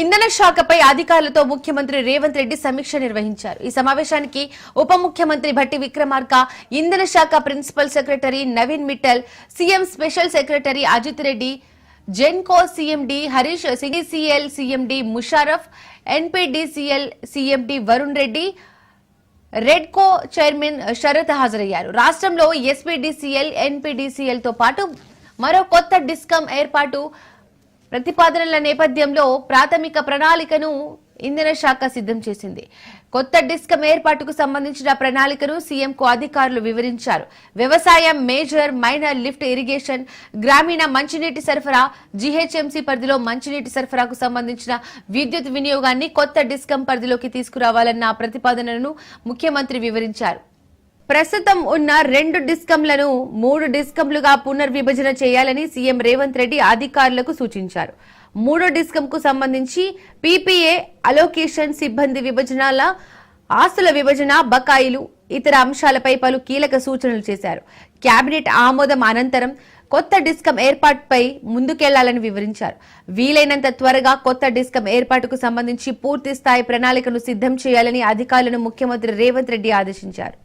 ఇంధన శాఖపై అధికారులతో ముఖ్యమంత్రి రేవంత్ రెడ్డి సమీక్ష నిర్వహించారు. ఈ సమావేశానికి ఉప ముఖ్యమంత్రి భట్టి విక్రమార్క ఇంధన శాఖ principal secretary Naveen Mittal CM special secretary Ajith Reddy Genco CMD Harish CL CMD Musharraf NPDCL CMD Varun Reddy Redco chairman Sharath హాజరయ్యారు. రాష్ట్రంలో ఎస్పీడీసీఎల్ ఎన్పీడీసీఎల్తో పాటు మరో కొత్త డిస్కమ్ ఏర్పాటు ప్రతిపాదనల నేపథ్యంలో ప్రాథమిక ప్రణాళికను ఇంధన శాఖ సిద్ధం చేసింది. కొత్త డిస్కమ్ ఏర్పాటుకు సంబంధించిన ప్రణాళికను సీఎంకు అధికారులు వివరించారు. వ్యవసాయం మేజర్ మైనర్ లిఫ్ట్ ఇరిగేషన్ గ్రామీణ మంచినీటి సరఫరా జీహెచ్ఎంసీ పరిధిలో మంచినీటి సరఫరాకు సంబంధించిన విద్యుత్ వినియోగాన్ని కొత్త డిస్కమ్ పరిధిలోకి తీసుకురావాలన్న ప్రతిపాదనను ముఖ్యమంత్రి వివరించారు. ప్రస్తుతం ఉన్న రెండు డిస్కంలను మూడు డిస్కంలుగా పునర్విభజన చేయాలని సీఎం రేవంత్ రెడ్డి అధికారులకు సూచించారు. మూడో డిస్కంకు సంబంధించి పీపీఏ అలోకేషన్ సిబ్బంది విభజనల ఆస్తుల విభజన బకాయిలు ఇతర అంశాలపై పలు కీలక సూచనలు చేశారు. కేబినెట్ ఆమోదం అనంతరం కొత్త డిస్కం ఏర్పాటుపై ముందుకెళ్ళాలని వివరించారు. వీలైనంత త్వరగా కొత్త డిస్కం ఏర్పాటుకు సంబంధించి పూర్తి స్థాయి ప్రణాళికను సిద్ధం చేయాలని అధికారులను ముఖ్యమంత్రి రేవంత్ రెడ్డి ఆదేశించారు.